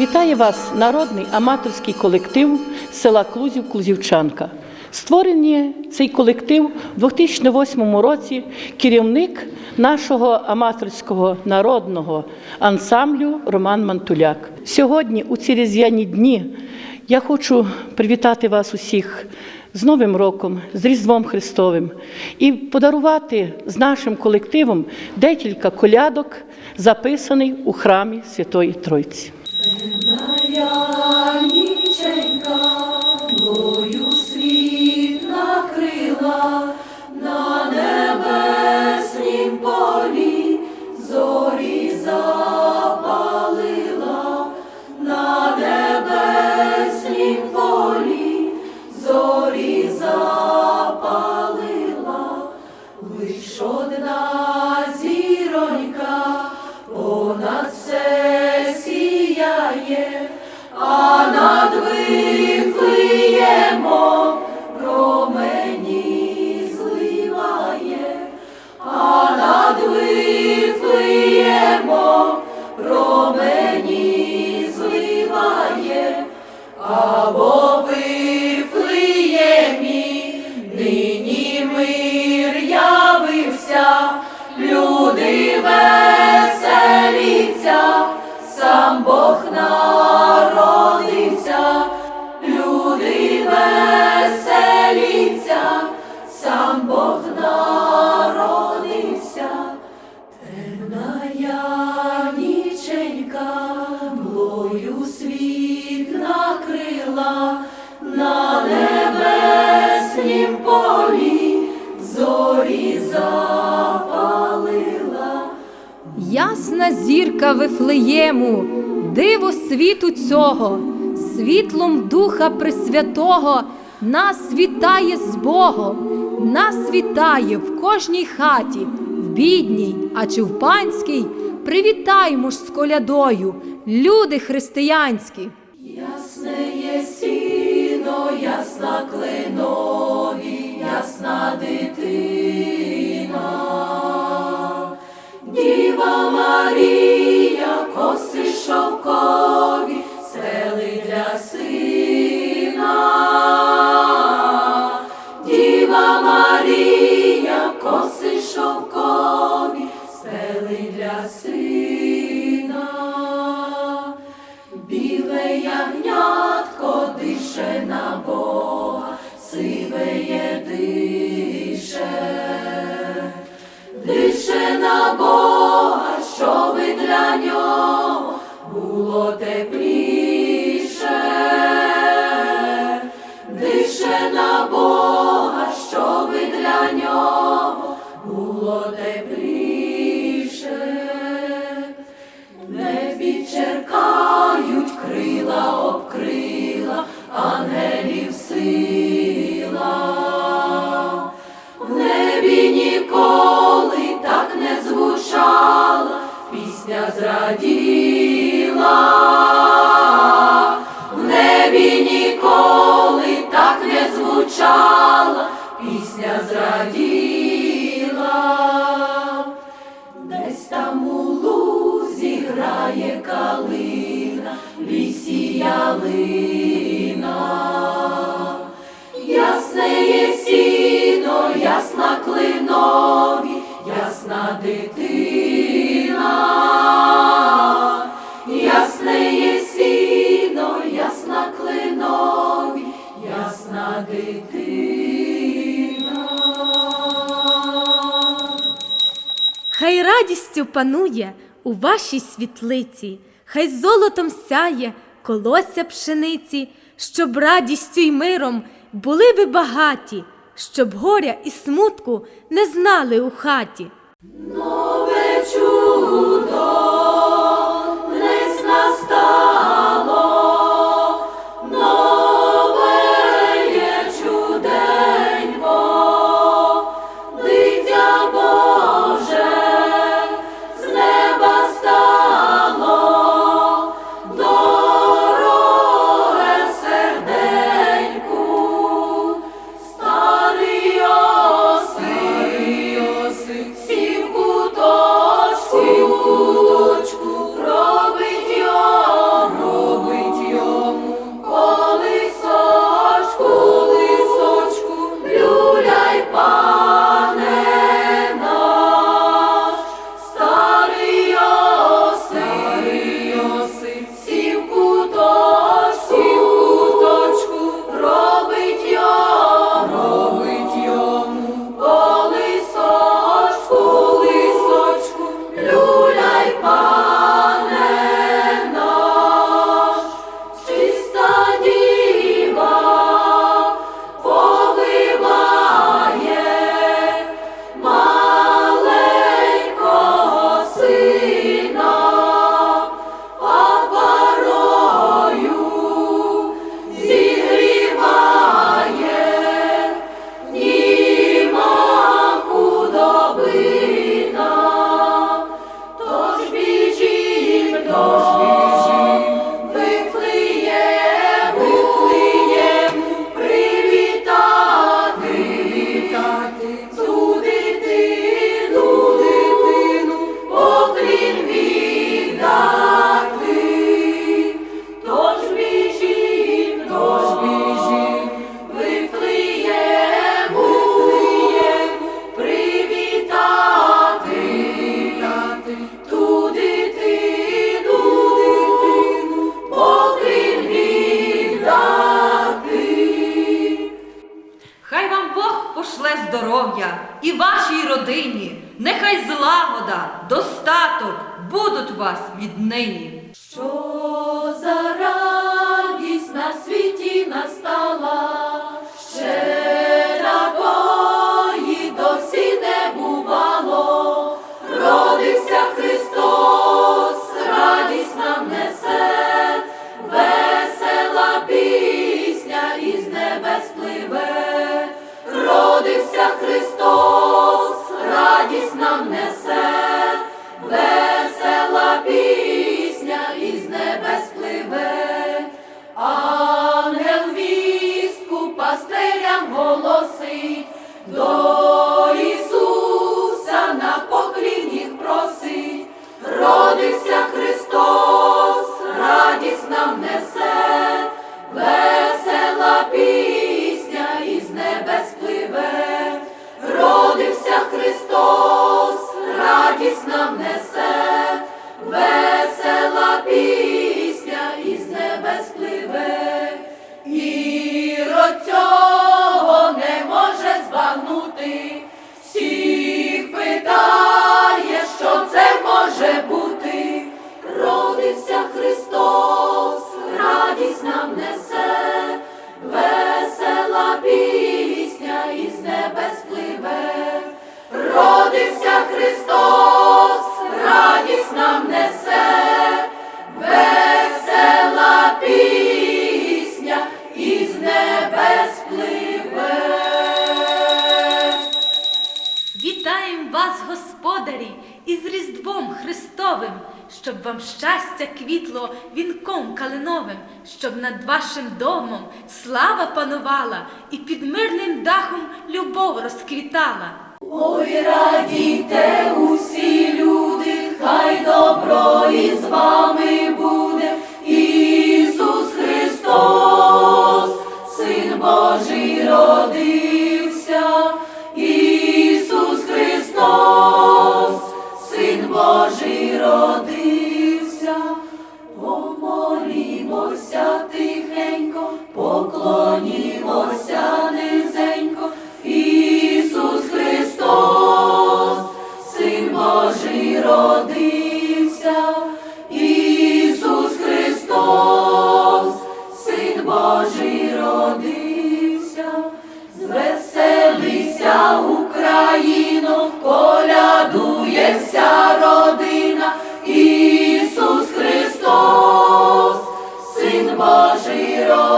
Вітає вас народний аматорський колектив села Клузів Клузівчанка. Створений цей колектив у 2008 році керівник нашого аматорського народного ансамблю Роман Мантуляк. Сьогодні, у ці різдвяні дні, я хочу привітати вас усіх з Новим роком, з Різдвом Христовим і подарувати з нашим колективом декілька колядок, записаних у храмі Святої Тройці. Яніченька, мою світ Ясна зірка Вифлеєму, диво світу цього, світлом Духа Пресвятого нас вітає з Богом, нас вітає в кожній хаті, в бідній, а чи в панській. Привітаймо ж з колядою, люди християнські. Ясне є сіно, ясна кленові, ясна дитина. Марія, коси шовкові, te грає калина, лісі ялина. Ясне є сіно, ясна клинові, ясна дитина. Ясне є сіно, ясна клинові, ясна дитина. Хай радістю панує у вашій світлиці, хай золотом сяє колося пшениці, щоб радістю й миром були ви багаті, щоб горя і смутку не знали у хаті. віднині. Народився Христос, радість нам несе, весела пісня. вам щастя квітло вінком калиновим, щоб над вашим домом слава панувала і під мирним дахом любов розквітала. Ой, радійте усі люди, хай добро із вами.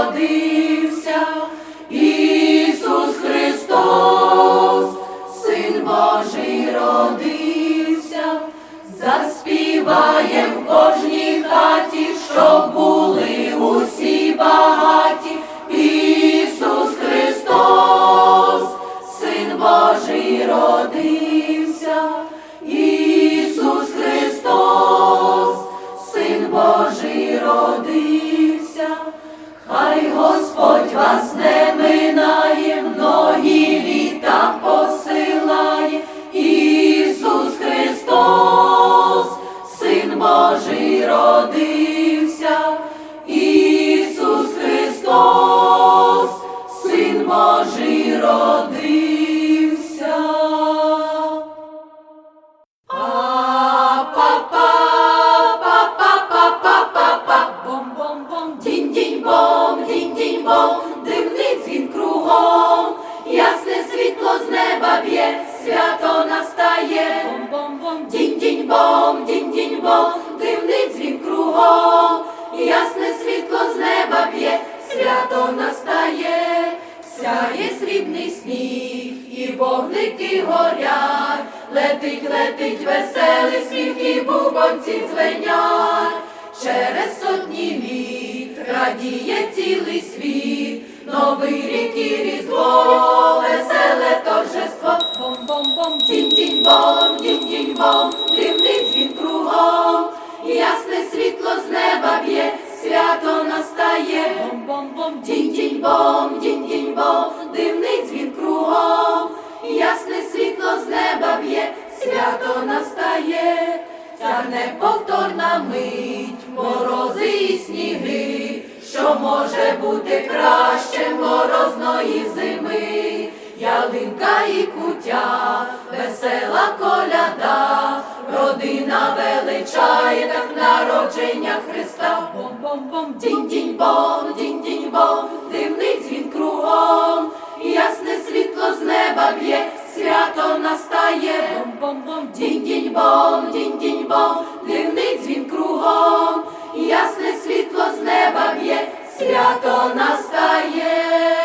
Родився Ісус Христос, Син Божий родився, заспіває в кожній хаті, щоб були усі багаті. Ісус Христос, Син Божий родився. Lord. Новий рік і різдво, веселе торжество, бом-бом-бом, тінь-тінь-бом, дінь-дінь-бом, дрібний дзвін кругом, ясне світло з неба б'є, свято настає, бом-бом-бом, тінь-дінь-бом, дінь-дінь-бом, дивний дзвін кругом, ясне світло з неба б'є, свято настає, ця неповторна мить, морози і сніги що може бути краще морозної зими, ялинка і кутя, весела коляда, родина величає так народження Христа. Бом-бом-бом, дінь-дінь-бом, дінь-дінь-бом, дивний дзвін кругом, ясне світло з неба б'є, свято настає, бом-бом-бом, дінь-дінь-бом, дінь-дінь-бом, дивний дзвін кругом, ясне світло неба б'є, свято настає.